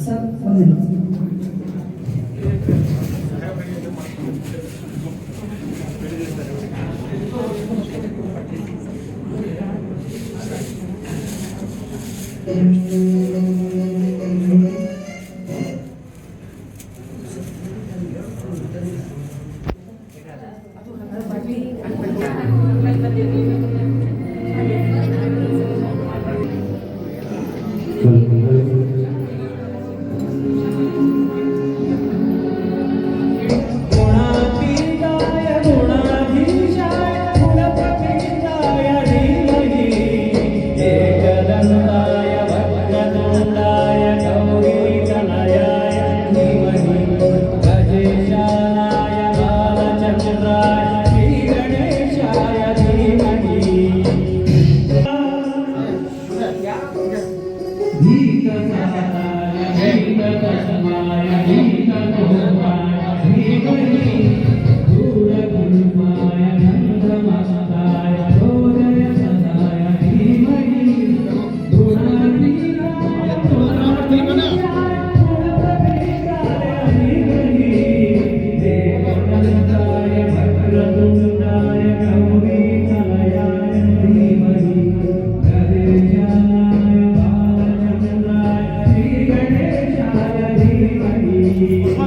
Só fazendo.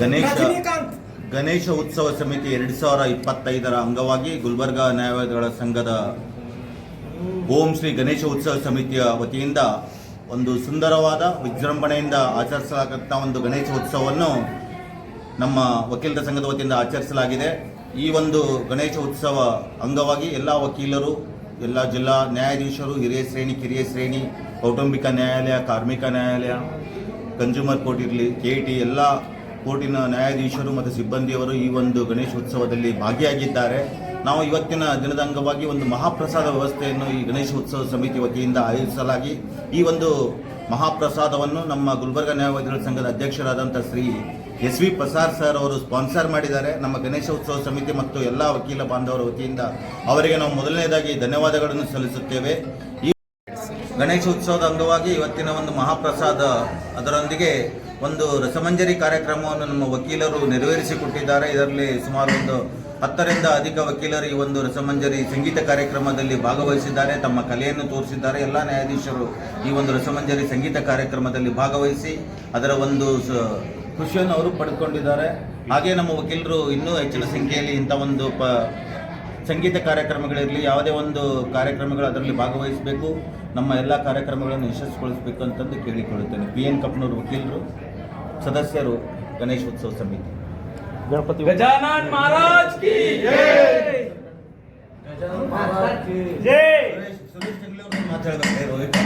Ganesha Ganesha ಉತ್ಸವ ಸಮಿತಿ ಎರಡ್ ಸಾವಿರ ಇಪ್ಪತ್ತೈದರ ಅಂಗವಾಗಿ ಗುಲ್ಬರ್ಗಾ ನ್ಯಾಯಾಲಯಗಳ ಸಂಘದ ಓಂ ಶ್ರೀ ಗಣೇಶ ಉತ್ಸವ ಸಮಿತಿಯ ವತಿಯಿಂದ ಒಂದು ಸುಂದರವಾದ ವಿಜೃಂಭಣೆಯಿಂದ ಆಚರಿಸಲಾಗಂಥ ಒಂದು ಗಣೇಶ ಉತ್ಸವವನ್ನು ನಮ್ಮ ವಕೀಲರ ಸಂಘದ ವತಿಯಿಂದ ಆಚರಿಸಲಾಗಿದೆ. ಈ ಒಂದು ಗಣೇಶ ಉತ್ಸವ ಅಂಗವಾಗಿ ಎಲ್ಲ ವಕೀಲರು, ಎಲ್ಲ ಜಿಲ್ಲಾ ನ್ಯಾಯಾಧೀಶರು, ಹಿರಿಯ ಶ್ರೇಣಿ, ಕಿರಿಯ ಶ್ರೇಣಿ, ಕೌಟುಂಬಿಕ ನ್ಯಾಯಾಲಯ, ಕಾರ್ಮಿಕ ನ್ಯಾಯಾಲಯ ಕನ್ಸ್ಯೂಮರ್ ಕೋರ್ಟ್ ಇರಲಿ, ಕೆ ಟಿ, ಎಲ್ಲ ಕೋರ್ಟಿನ ನ್ಯಾಯಾಧೀಶರು ಮತ್ತು ಸಿಬ್ಬಂದಿಯವರು ಈ ಒಂದು ಗಣೇಶ ಉತ್ಸವದಲ್ಲಿ ಭಾಗಿಯಾಗಿದ್ದಾರೆ. ನಾವು ಇವತ್ತಿನ ದಿನದ ಅಂಗವಾಗಿ ಒಂದು ಮಹಾಪ್ರಸಾದ ವ್ಯವಸ್ಥೆಯನ್ನು ಈ ಗಣೇಶ ಉತ್ಸವ ಸಮಿತಿ ವತಿಯಿಂದ ಆಯೋಜಿಸಲಾಗಿ ಈ ಒಂದು ಮಹಾಪ್ರಸಾದವನ್ನು ನಮ್ಮ ಗುಲ್ಬರ್ಗ ನ್ಯಾಯವಾದಿಗಳ ಸಂಘದ ಅಧ್ಯಕ್ಷರಾದಂಥ Shri S V Prasad sir ಅವರು ಸ್ಪಾನ್ಸರ್ ಮಾಡಿದ್ದಾರೆ. ನಮ್ಮ ಗಣೇಶ ಉತ್ಸವ ಸಮಿತಿ ಮತ್ತು ಎಲ್ಲ ವಕೀಲ ಬಾಂಧವರ ವತಿಯಿಂದ ಅವರಿಗೆ ನಾವು ಮೊದಲನೇದಾಗಿ ಧನ್ಯವಾದಗಳನ್ನು ಸಲ್ಲಿಸುತ್ತೇವೆ. ಈ ಗಣೇಶ ಉತ್ಸವದ ಅಂಗವಾಗಿ ಇವತ್ತಿನ ಒಂದು ಮಹಾಪ್ರಸಾದ ಅದರೊಂದಿಗೆ ಒಂದು ರಸಮಂಜರಿ ಕಾರ್ಯಕ್ರಮವನ್ನು ನಮ್ಮ ವಕೀಲರು ನೆರವೇರಿಸಿಕೊಟ್ಟಿದ್ದಾರೆ ಇದರಲ್ಲಿ ಸುಮಾರು ಒಂದು ಹತ್ತರಿಂದ ಅಧಿಕ ವಕೀಲರು ಈ ಒಂದು ರಸಮಂಜರಿ ಸಂಗೀತ ಕಾರ್ಯಕ್ರಮದಲ್ಲಿ ಭಾಗವಹಿಸಿದ್ದಾರೆ. ತಮ್ಮ ಕಲೆಯನ್ನು ತೋರಿಸಿದ್ದಾರೆ. ಎಲ್ಲ ನ್ಯಾಯಾಧೀಶರು ಈ ಒಂದು ರಸಮಂಜರಿ ಸಂಗೀತ ಕಾರ್ಯಕ್ರಮದಲ್ಲಿ ಭಾಗವಹಿಸಿ ಅದರ ಒಂದು ಖುಷಿಯನ್ನು ಅವರು ಪಡೆದುಕೊಂಡಿದ್ದಾರೆ. ಹಾಗೆ ನಮ್ಮ ವಕೀಲರು ಇನ್ನೂ ಹೆಚ್ಚಿನ ಸಂಖ್ಯೆಯಲ್ಲಿ ಇಂಥ ಒಂದು ಪ ಸಂಗೀತ ಕಾರ್ಯಕ್ರಮಗಳಿರಲಿ, ಯಾವುದೇ ಒಂದು ಕಾರ್ಯಕ್ರಮಗಳು ಅದರಲ್ಲಿ ಭಾಗವಹಿಸಬೇಕು. ನಮ್ಮ ಎಲ್ಲ ಕಾರ್ಯಕ್ರಮಗಳನ್ನು ಯಶಸ್ವಿಗೊಳಿಸಬೇಕು ಅಂತಂದು ಕೇಳಿಕೊಳ್ಳುತ್ತೇನೆ. ಪಿ ಎನ್ ಕಪ್ನೂರು ವಕೀಲರು. ಸದಸ್ಯರು ಗಣೇಶ ಉತ್ಸವ ಸಮಿತಿ ಗಣಪತಿ ಗಜಾನನ್ ಮಹಾರಾಜ್ ಕಿ ಜೈ ಗಜಾನನ್ ಮಹಾರಾಜ್ ಕಿ ಜೈ ಸುರೇಶ್ ಹೆಗ್ಲಿ ಅವರು ರೋಹಿತ್